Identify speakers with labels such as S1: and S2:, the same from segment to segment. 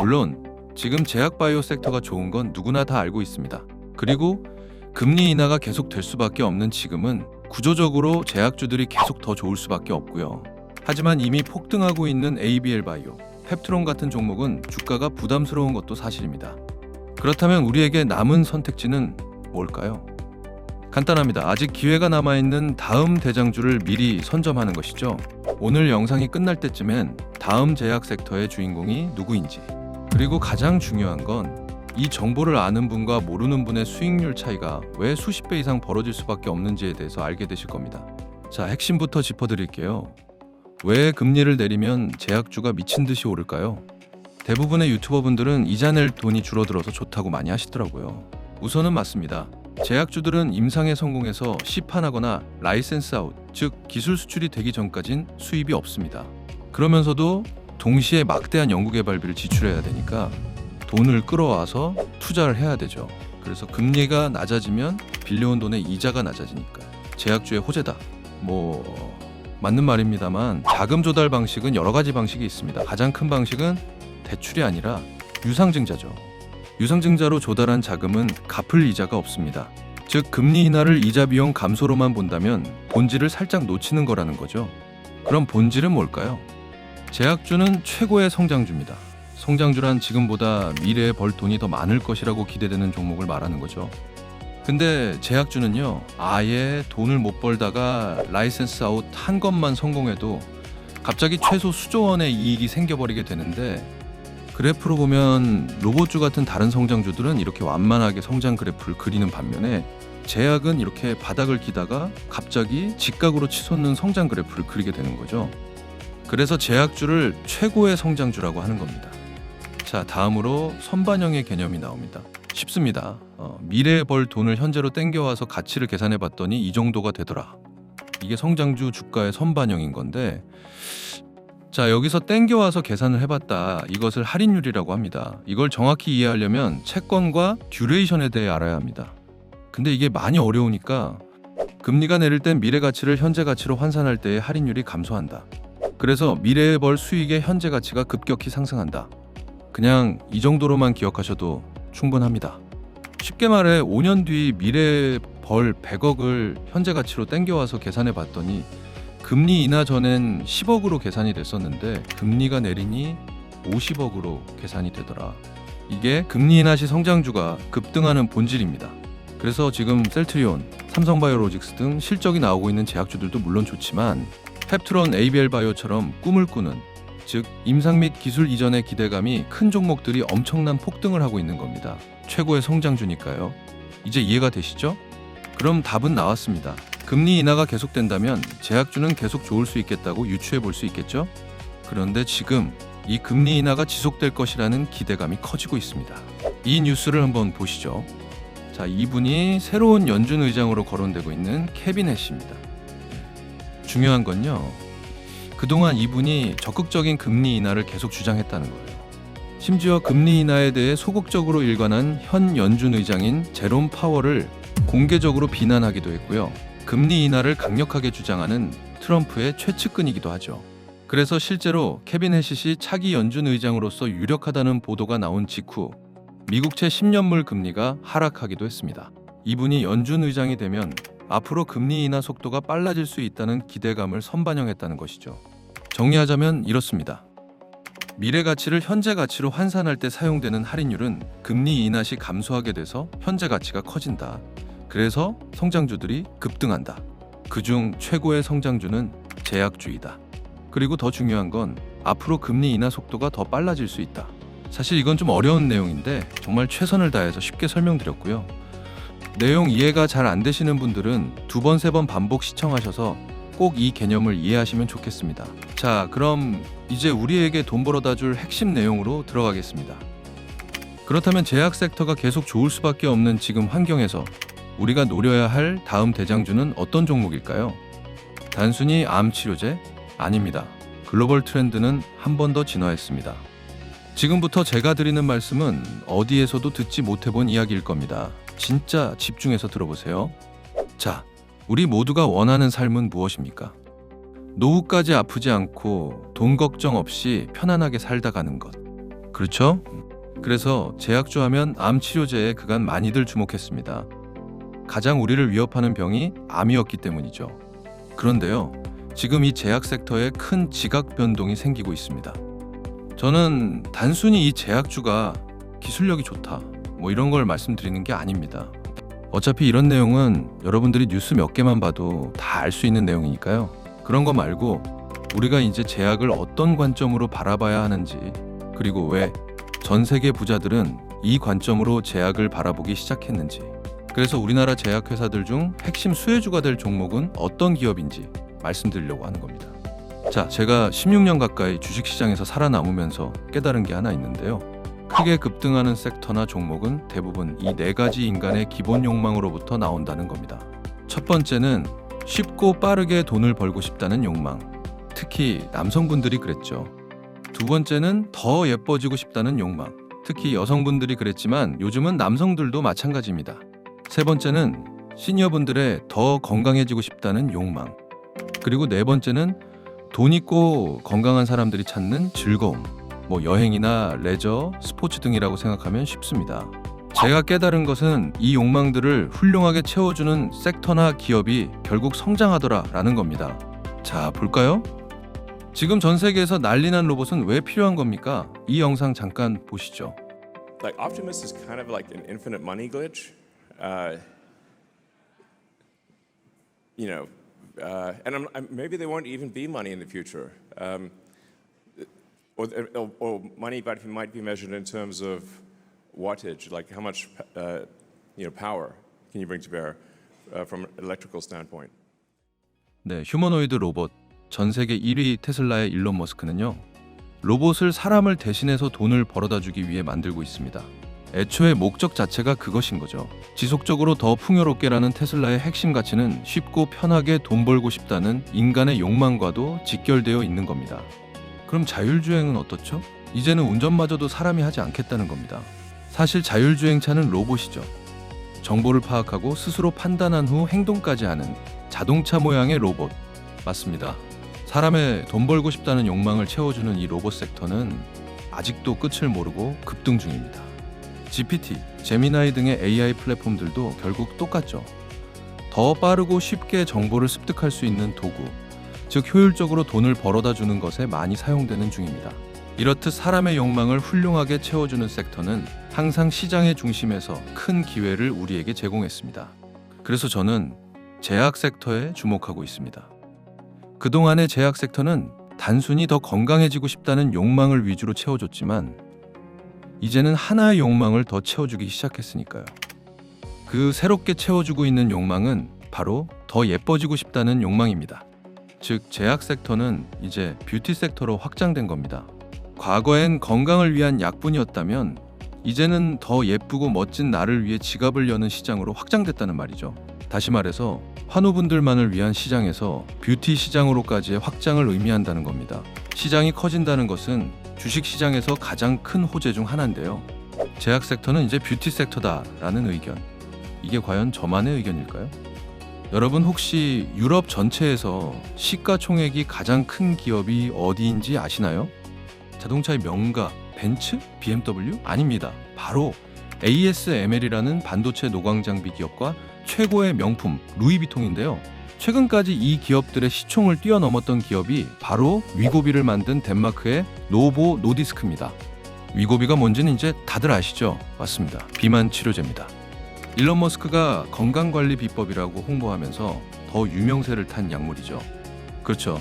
S1: 물론 지금 제약 바이오 섹터가 좋은 건 누구나 다 알고 있습니다. 그리고 금리 인하가 계속 될 수밖에 없는 지금은 구조적으로 제약주들이 계속 더 좋을 수밖에 없고요. 하지만 이미 폭등하고 있는 ABL 바이오, 펩트론 같은 종목은 주가가 부담스러운 것도 사실입니다. 그렇다면 우리에게 남은 선택지는 뭘까요? 간단합니다. 아직 기회가 남아 있는 다음 대장주를 미리 선점하는 것이죠. 오늘 영상이 끝날 때쯤엔 다음 제약 섹터의 주인공이 누구인지 그리고 가장 중요한 건 이 정보를 아는 분과 모르는 분의 수익률 차이가 왜 수십 배 이상 벌어질 수밖에 없는지에 대해서 알게 되실 겁니다. 자, 핵심부터 짚어드릴게요. 왜 금리를 내리면 제약주가 미친 듯이 오를까요? 대부분의 유튜버분들은 이자 낼 돈이 줄어들어서 좋다고 많이 하시더라고요. 우선은 맞습니다. 제약주들은 임상에 성공해서 시판하거나 라이센스 아웃, 즉 기술 수출이 되기 전까진 수입이 없습니다. 그러면서도 동시에 막대한 연구개발비를 지출해야 되니까 돈을 끌어와서 투자를 해야 되죠. 그래서 금리가 낮아지면 빌려온 돈의 이자가 낮아지니까 제약주의 호재다. 뭐 맞는 말입니다만 자금 조달 방식은 여러 가지 방식이 있습니다. 가장 큰 방식은 대출이 아니라 유상증자죠. 유상증자로 조달한 자금은 갚을 이자가 없습니다. 즉 금리 인하를 이자 비용 감소로만 본다면 본질을 살짝 놓치는 거라는 거죠. 그럼 본질은 뭘까요? 제약주는 최고의 성장주입니다. 성장주란 지금보다 미래에 벌 돈이 더 많을 것이라고 기대되는 종목을 말하는 거죠. 근데 제약주는요, 아예 돈을 못 벌다가 라이센스 아웃 한 것만 성공해도 갑자기 최소 수조 원의 이익이 생겨버리게 되는데 그래프로 보면 로봇주 같은 다른 성장주들은 이렇게 완만하게 성장 그래프를 그리는 반면에 제약은 이렇게 바닥을 기다가 갑자기 직각으로 치솟는 성장 그래프를 그리게 되는 거죠. 그래서 제약주를 최고의 성장주라고 하는 겁니다. 자, 다음으로 선반영의 개념이 나옵니다. 쉽습니다. 어, 미래에 벌 돈을 현재로 땡겨와서 가치를 계산해 봤더니 이 정도가 되더라. 이게 성장주 주가의 선반영인 건데 자 여기서 땡겨와서 계산을 해봤다 이것을 할인율이라고 합니다 이걸 정확히 이해하려면 채권과 듀레이션에 대해 알아야 합니다 근데 이게 많이 어려우니까 금리가 내릴 땐 미래 가치를 현재 가치로 환산할 때의 할인율이 감소한다 그래서 미래에 벌 수익의 현재 가치가 급격히 상승한다 그냥 이 정도로만 기억하셔도 충분합니다 쉽게 말해 5년 뒤 미래에 벌 100억을 현재 가치로 땡겨와서 계산해 봤더니 금리 인하 전엔 10억으로 계산이 됐었는데 금리가 내리니 50억으로 계산이 되더라. 이게 금리 인하 시 성장주가 급등하는 본질입니다. 그래서 지금 셀트리온, 삼성바이오로직스 등 실적이 나오고 있는 제약주들도 물론 좋지만 펩트론, ABL 바이오처럼 꿈을 꾸는 즉 임상 및 기술 이전의 기대감이 큰 종목들이 엄청난 폭등을 하고 있는 겁니다. 최고의 성장주니까요. 이제 이해가 되시죠? 그럼 답은 나왔습니다. 금리 인하가 계속된다면 제약주는 계속 좋을 수 있겠다고 유추해 볼 수 있겠죠? 그런데 지금 이 금리 인하가 지속될 것이라는 기대감이 커지고 있습니다. 이 뉴스를 한번 보시죠. 자, 이분이 새로운 연준 의장으로 거론되고 있는 케빈 해시입니다. 중요한 건요. 그동안 이분이 적극적인 금리 인하를 계속 주장했다는 거예요. 심지어 금리 인하에 대해 소극적으로 일관한 현 연준 의장인 제롬 파월을 공개적으로 비난하기도 했고요. 금리 인하를 강력하게 주장하는 트럼프의 최측근이기도 하죠. 그래서 실제로 케빈 해시시 차기 연준 의장으로서 유력하다는 보도가 나온 직후 미국채 10년물 금리가 하락하기도 했습니다. 이분이 연준 의장이 되면 앞으로 금리 인하 속도가 빨라질 수 있다는 기대감을 선반영했다는 것이죠. 정리하자면 이렇습니다. 미래 가치를 현재 가치로 환산할 때 사용되는 할인율은 금리 인하 시 감소하게 돼서 현재 가치가 커진다. 그래서 성장주들이 급등한다. 그중 최고의 성장주는 제약주이다. 그리고 더 중요한 건 앞으로 금리 인하 속도가 더 빨라질 수 있다. 사실 이건 좀 어려운 내용인데 정말 최선을 다해서 쉽게 설명드렸고요. 내용 이해가 잘 안 되시는 분들은 두 번, 세 번 반복 시청하셔서 꼭 이 개념을 이해하시면 좋겠습니다. 자, 그럼 이제 우리에게 돈 벌어다 줄 핵심 내용으로 들어가겠습니다. 그렇다면 제약 섹터가 계속 좋을 수밖에 없는 지금 환경에서 우리가 노려야 할 다음 대장주는 어떤 종목일까요? 단순히 암 치료제? 아닙니다. 글로벌 트렌드는 한 번 더 진화했습니다. 지금부터 제가 드리는 말씀은 어디에서도 듣지 못해본 이야기일 겁니다. 진짜 집중해서 들어보세요. 자, 우리 모두가 원하는 삶은 무엇입니까? 노후까지 아프지 않고 돈 걱정 없이 편안하게 살다 가는 것. 그렇죠? 그래서 제약주 하면 암 치료제에 그간 많이들 주목했습니다. 가장 우리를 위협하는 병이 암이었기 때문이죠. 그런데요, 지금 이 제약 섹터에 큰 지각 변동이 생기고 있습니다. 저는 단순히 이 제약주가 기술력이 좋다, 뭐 이런 걸 말씀드리는 게 아닙니다. 어차피 이런 내용은 여러분들이 뉴스 몇 개만 봐도 다 알 수 있는 내용이니까요. 그런 거 말고 우리가 이제 제약을 어떤 관점으로 바라봐야 하는지, 그리고 왜 전 세계 부자들은 이 관점으로 제약을 바라보기 시작했는지, 그래서 우리나라 제약 회사들 중 핵심 수혜주가 될 종목은 어떤 기업인지 말씀드리려고 하는 겁니다. 자, 제가 16년 가까이 주식시장에서 살아남으면서 깨달은 게 하나 있는데요. 크게 급등하는 섹터나 종목은 대부분 이 네 가지 인간의 기본 욕망으로부터 나온다는 겁니다. 첫 번째는 쉽고 빠르게 돈을 벌고 싶다는 욕망. 특히 남성분들이 그랬죠. 두 번째는 더 예뻐지고 싶다는 욕망. 특히 여성분들이 그랬지만 요즘은 남성들도 마찬가지입니다. 세 번째는 시니어분들의 더 건강해지고 싶다는 욕망. 그리고 네 번째는 돈 있고 건강한 사람들이 찾는 즐거움. 뭐 여행이나 레저, 스포츠 등이라고 생각하면 쉽습니다. 제가 깨달은 것은 이 욕망들을 훌륭하게 채워주는 섹터나 기업이 결국 성장하더라라는 겁니다. 자, 볼까요? 지금 전 세계에서 난리난 로봇은 왜 필요한 겁니까? 이 영상 잠깐 보시죠.
S2: like Optimus is kind of like an infinite money glitch. Uh, you know, uh, and I'm, I'm, maybe there won't even be money in the future. Um, or, or, or money might be, might be measured in terms of wattage, like how much uh, you know, power can you bring to bear uh, from an electrical standpoint.
S1: 네, 휴머노이드 로봇 전 세계 1위 테슬라의 일론 머스크는요. 로봇을 사람을 대신해서 돈을 벌어다 주기 위해 만들고 있습니다. 애초에 목적 자체가 그것인 거죠. 지속적으로 더 풍요롭게라는 테슬라의 핵심 가치는 쉽고 편하게 돈 벌고 싶다는 인간의 욕망과도 직결되어 있는 겁니다. 그럼 자율주행은 어떻죠? 이제는 운전마저도 사람이 하지 않겠다는 겁니다. 사실 자율주행차는 로봇이죠. 정보를 파악하고 스스로 판단한 후 행동까지 하는 자동차 모양의 로봇. 맞습니다. 사람의 돈 벌고 싶다는 욕망을 채워주는 이 로봇 섹터는 아직도 끝을 모르고 급등 중입니다. GPT, 제미나이 등의 AI 플랫폼들도 결국 똑같죠. 더 빠르고 쉽게 정보를 습득할 수 있는 도구, 즉 효율적으로 돈을 벌어다 주는 것에 많이 사용되는 중입니다. 이렇듯 사람의 욕망을 훌륭하게 채워주는 섹터는 항상 시장의 중심에서 큰 기회를 우리에게 제공했습니다. 그래서 저는 제약 섹터에 주목하고 있습니다. 그동안의 제약 섹터는 단순히 더 건강해지고 싶다는 욕망을 위주로 채워줬지만 이제는 하나의 욕망을 더 채워주기 시작했으니까요. 그 새롭게 채워주고 있는 욕망은 바로 더 예뻐지고 싶다는 욕망입니다. 즉 제약 섹터는 이제 뷰티 섹터로 확장된 겁니다. 과거엔 건강을 위한 약분이었다면 이제는 더 예쁘고 멋진 나를 위해 지갑을 여는 시장으로 확장됐다는 말이죠. 다시 말해서 환우분들만을 위한 시장에서 뷰티 시장으로까지의 확장을 의미한다는 겁니다. 시장이 커진다는 것은 주식 시장에서 가장 큰 호재 중 하나인데요. 제약 섹터는 이제 뷰티 섹터다라는 의견. 이게 과연 저만의 의견일까요? 여러분 혹시 유럽 전체에서 시가총액이 가장 큰 기업이 어디인지 아시나요? 자동차의 명가 벤츠, BMW 아닙니다. 바로 ASML이라는 반도체 노광 장비 기업과 최고의 명품 루이비통인데요. 최근까지 이 기업들의 시총을 뛰어넘었던 기업이 바로 위고비를 만든 덴마크의 노보 노디스크입니다. 위고비가 뭔지는 이제 다들 아시죠? 맞습니다. 비만 치료제입니다. 일론 머스크가 건강관리 비법이라고 홍보하면서 더 유명세를 탄 약물이죠. 그렇죠.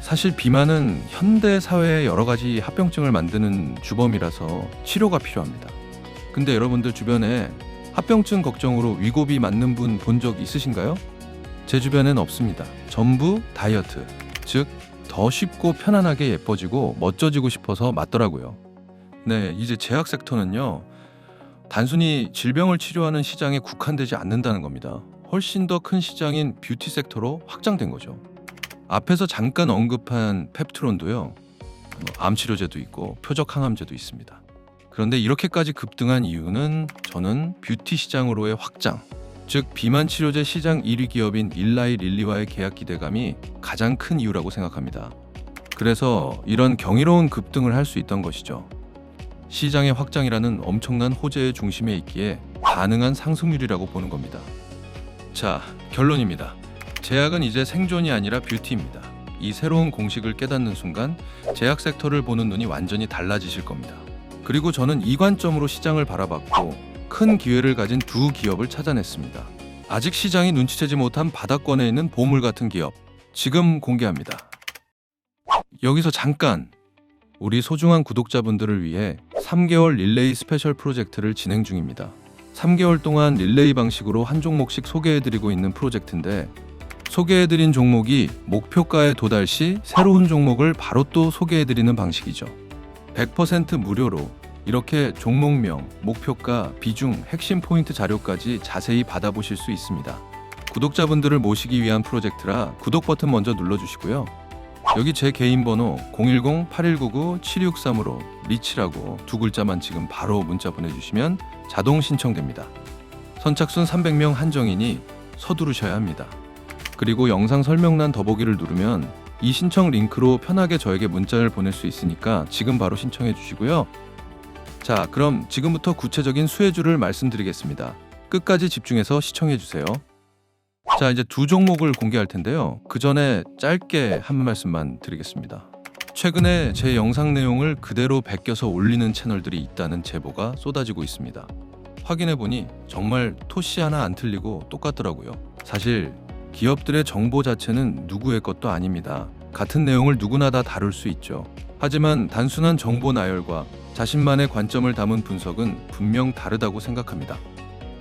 S1: 사실 비만은 현대 사회의 여러 가지 합병증을 만드는 주범이라서 치료가 필요합니다. 근데 여러분들 주변에 합병증 걱정으로 위고비 맞는 분 본 적 있으신가요? 제 주변엔 없습니다. 전부 다이어트. 즉, 더 쉽고 편안하게 예뻐지고 멋져지고 싶어서 맞더라고요. 네, 이제 제약 섹터는요. 단순히 질병을 치료하는 시장에 국한되지 않는다는 겁니다. 훨씬 더 큰 시장인 뷰티 섹터로 확장된 거죠. 앞에서 잠깐 언급한 펩트론도요. 뭐암 치료제도 있고 표적 항암제도 있습니다. 그런데 이렇게까지 급등한 이유는 저는 뷰티 시장으로의 확장, 즉 비만 치료제 시장 1위 기업인 일라이 릴리와의 계약 기대감이 가장 큰 이유라고 생각합니다. 그래서 이런 경이로운 급등을 할 수 있던 것이죠. 시장의 확장이라는 엄청난 호재의 중심에 있기에 가능한 상승률이라고 보는 겁니다. 자, 결론입니다. 제약은 이제 생존이 아니라 뷰티입니다. 이 새로운 공식을 깨닫는 순간 제약 섹터를 보는 눈이 완전히 달라지실 겁니다. 그리고 저는 이 관점으로 시장을 바라봤고 큰 기회를 가진 두 기업을 찾아냈습니다. 아직 시장이 눈치채지 못한 바닥권에 있는 보물 같은 기업 지금 공개합니다. 여기서 잠깐 우리 소중한 구독자분들을 위해 3개월 릴레이 스페셜 프로젝트를 진행 중입니다. 3개월 동안 릴레이 방식으로 한 종목씩 소개해드리고 있는 프로젝트인데 소개해드린 종목이 목표가에 도달 시 새로운 종목을 바로 또 소개해드리는 방식이죠. 100% 무료로 이렇게 종목명, 목표가, 비중, 핵심 포인트 자료까지 자세히 받아보실 수 있습니다. 구독자분들을 모시기 위한 프로젝트라 구독 버튼 먼저 눌러주시고요. 여기 제 개인 번호 010-8199-7263으로 리치라고 두 글자만 지금 바로 문자 보내주시면 자동 신청됩니다. 선착순 300명 한정이니 서두르셔야 합니다. 그리고 영상 설명란 더보기를 누르면 이 신청 링크로 편하게 저에게 문자를 보낼 수 있으니까 지금 바로 신청해 주시고요. 자, 그럼 지금부터 구체적인 수혜주를 말씀드리겠습니다. 끝까지 집중해서 시청해 주세요. 자, 이제 두 종목을 공개할 텐데요. 그 전에 짧게 한 말씀만 드리겠습니다. 최근에 제 영상 내용을 그대로 베껴서 올리는 채널들이 있다는 제보가 쏟아지고 있습니다. 확인해 보니 정말 토시 하나 안 틀리고 똑같더라고요. 사실 기업들의 정보 자체는 누구의 것도 아닙니다. 같은 내용을 누구나 다 다룰 수 있죠. 하지만 단순한 정보 나열과 자신만의 관점을 담은 분석은 분명 다르다고 생각합니다.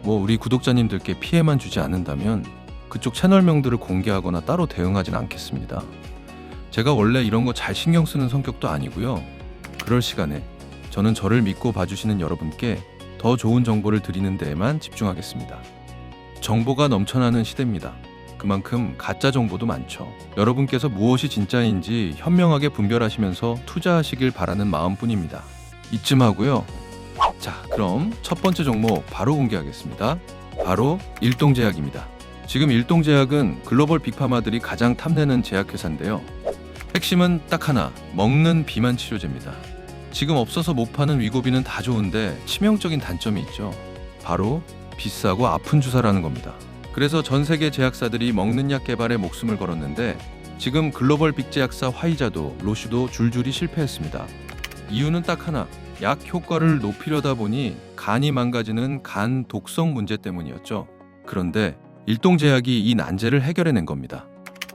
S1: 뭐 우리 구독자님들께 피해만 주지 않는다면 그쪽 채널명들을 공개하거나 따로 대응하진 않겠습니다. 제가 원래 이런 거 잘 신경 쓰는 성격도 아니고요. 그럴 시간에 저는 저를 믿고 봐주시는 여러분께 더 좋은 정보를 드리는 데에만 집중하겠습니다. 정보가 넘쳐나는 시대입니다. 그만큼 가짜 정보도 많죠. 여러분께서 무엇이 진짜인지 현명하게 분별하시면서 투자하시길 바라는 마음뿐입니다. 이쯤 하고요. 자, 그럼 첫 번째 종목 바로 공개하겠습니다. 바로 일동제약입니다. 지금 일동제약은 글로벌 빅파마들이 가장 탐내는 제약회사인데요. 핵심은 딱 하나, 먹는 비만 치료제입니다. 지금 없어서 못 파는 위고비는 다 좋은데 치명적인 단점이 있죠. 바로 비싸고 아픈 주사라는 겁니다. 그래서 전 세계 제약사들이 먹는 약 개발에 목숨을 걸었는데 지금 글로벌 빅제약사 화이자도 로슈도 줄줄이 실패했습니다. 이유는 딱 하나. 약 효과를 높이려다 보니 간이 망가지는 간 독성 문제 때문이었죠. 그런데 일동제약이 이 난제를 해결해낸 겁니다.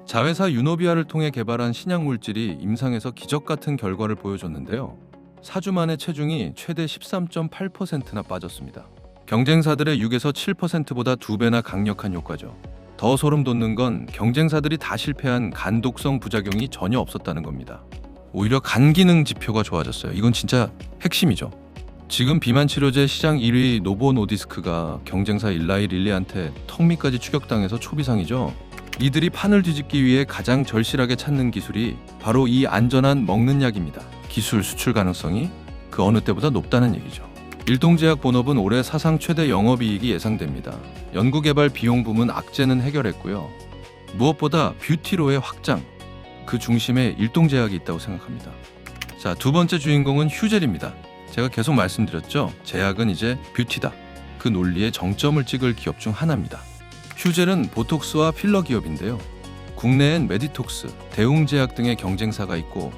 S1: 자회사 유노비아를 통해 개발한 신약 물질이 임상에서 기적 같은 결과를 보여줬는데요. 4주 만에 체중이 최대 13.8%나 빠졌습니다. 경쟁사들의 6에서 7%보다 두 배나 강력한 효과죠. 더 소름 돋는 건 경쟁사들이 다 실패한 간독성 부작용이 전혀 없었다는 겁니다. 오히려 간 기능 지표가 좋아졌어요. 이건 진짜 핵심이죠. 지금 비만 치료제 시장 1위 노보 노디스크가 경쟁사 일라이 릴리한테 턱밑까지 추격당해서 초비상이죠. 이들이 판을 뒤집기 위해 가장 절실하게 찾는 기술이 바로 이 안전한 먹는 약입니다. 기술 수출 가능성이 그 어느 때보다 높다는 얘기죠. 일동제약 본업은 올해 사상 최대 영업이익이 예상됩니다. 연구개발 비용 부문 악재는 해결했고요. 무엇보다 뷰티로의 확장, 그 중심에 일동제약이 있다고 생각합니다. 자, 두 번째 주인공은 휴젤입니다. 제가 계속 말씀드렸죠. 제약은 이제 뷰티다. 그 논리에 정점을 찍을 기업 중 하나입니다. 휴젤은 보톡스와 필러 기업인데요. 국내엔 메디톡스, 대웅제약 등의 경쟁사가 있고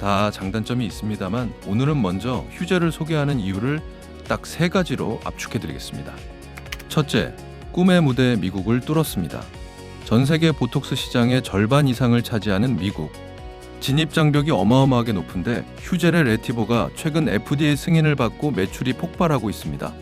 S1: 다 장단점이 있습니다만 오늘은 먼저 휴젤을 소개하는 이유를 딱 세 가지로 압축해 드리겠습니다. 첫째, 꿈의 무대 미국을 뚫었습니다. 전 세계 보톡스 시장의 절반 이상을 차지하는 미국. 진입 장벽이 어마어마하게 높은데 휴젤의 레티보가 최근 FDA 승인을 받고 매출이 폭발하고 있습니다.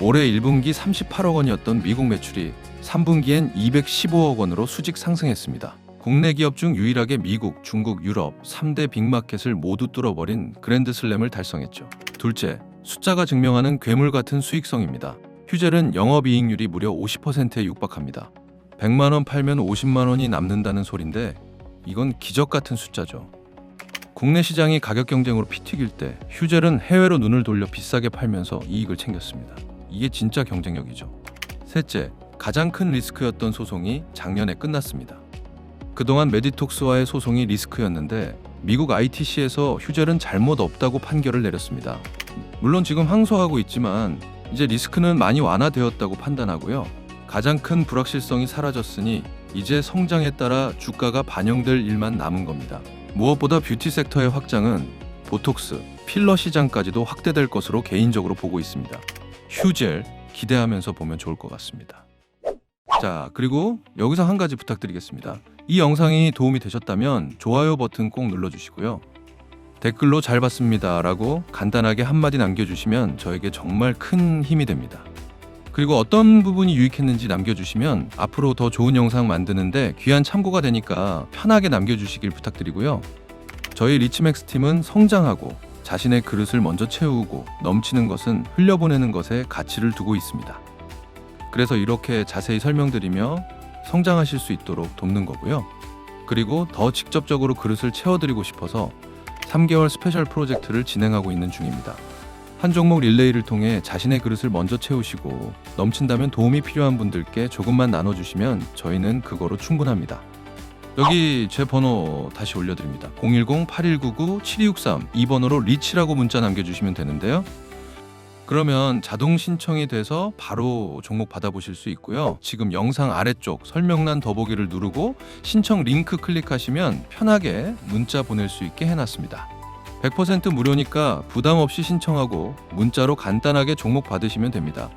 S1: 올해 1분기 38억 원이었던 미국 매출이 3분기엔 215억 원으로 수직 상승했습니다. 국내 기업 중 유일하게 미국, 중국, 유럽 3대 빅마켓을 모두 뚫어버린 그랜드슬램을 달성했죠. 둘째, 숫자가 증명하는 괴물 같은 수익성입니다. 휴젤은 영업이익률이 무려 50%에 육박합니다. 100만 원 팔면 50만 원이 남는다는 소린데 이건 기적 같은 숫자죠. 국내 시장이 가격 경쟁으로 피 튀길 때 휴젤은 해외로 눈을 돌려 비싸게 팔면서 이익을 챙겼습니다. 이게 진짜 경쟁력이죠. 셋째, 가장 큰 리스크였던 소송이 작년에 끝났습니다. 그동안 메디톡스와의 소송이 리스크였는데 미국 ITC에서 휴젤은 잘못 없다고 판결을 내렸습니다. 물론 지금 항소하고 있지만 이제 리스크는 많이 완화되었다고 판단하고요. 가장 큰 불확실성이 사라졌으니 이제 성장에 따라 주가가 반영될 일만 남은 겁니다. 무엇보다 뷰티 섹터의 확장은 보톡스, 필러 시장까지도 확대될 것으로 개인적으로 보고 있습니다. 휴젤 기대하면서 보면 좋을 것 같습니다. 자, 그리고 여기서 한 가지 부탁드리겠습니다. 이 영상이 도움이 되셨다면 좋아요 버튼 꼭 눌러주시고요. 댓글로 잘 봤습니다 라고 간단하게 한마디 남겨주시면 저에게 정말 큰 힘이 됩니다. 그리고 어떤 부분이 유익했는지 남겨주시면 앞으로 더 좋은 영상 만드는데 귀한 참고가 되니까 편하게 남겨주시길 부탁드리고요. 저희 리치맥스 팀은 성장하고 자신의 그릇을 먼저 채우고 넘치는 것은 흘려보내는 것에 가치를 두고 있습니다. 그래서 이렇게 자세히 설명드리며 성장하실 수 있도록 돕는 거고요. 그리고 더 직접적으로 그릇을 채워드리고 싶어서 3개월 스페셜 프로젝트를 진행하고 있는 중입니다. 한 종목 릴레이를 통해 자신의 그릇을 먼저 채우시고 넘친다면 도움이 필요한 분들께 조금만 나눠주시면 저희는 그거로 충분합니다. 여기 제 번호 다시 올려드립니다. 010-8199-7263 이 번호로 리치라고 문자 남겨주시면 되는데요. 그러면 자동 신청이 돼서 바로 종목 받아보실 수 있고요. 지금 영상 아래쪽 설명란 더보기를 누르고 신청 링크 클릭하시면 편하게 문자 보낼 수 있게 해놨습니다. 100% 무료니까 부담 없이 신청하고 문자로 간단하게 종목 받으시면 됩니다.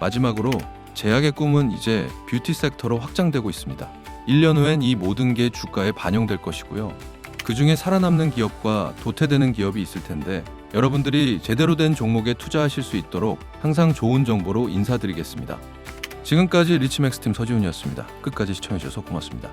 S1: 마지막으로 제약의 꿈은 이제 뷰티 섹터로 확장되고 있습니다. 1년 후엔 이 모든 게 주가에 반영될 것이고요. 그 중에 살아남는 기업과 도태되는 기업이 있을 텐데 여러분들이 제대로 된 종목에 투자하실 수 있도록 항상 좋은 정보로 인사드리겠습니다. 지금까지 리치맥스 팀 서지훈이었습니다. 끝까지 시청해주셔서 고맙습니다.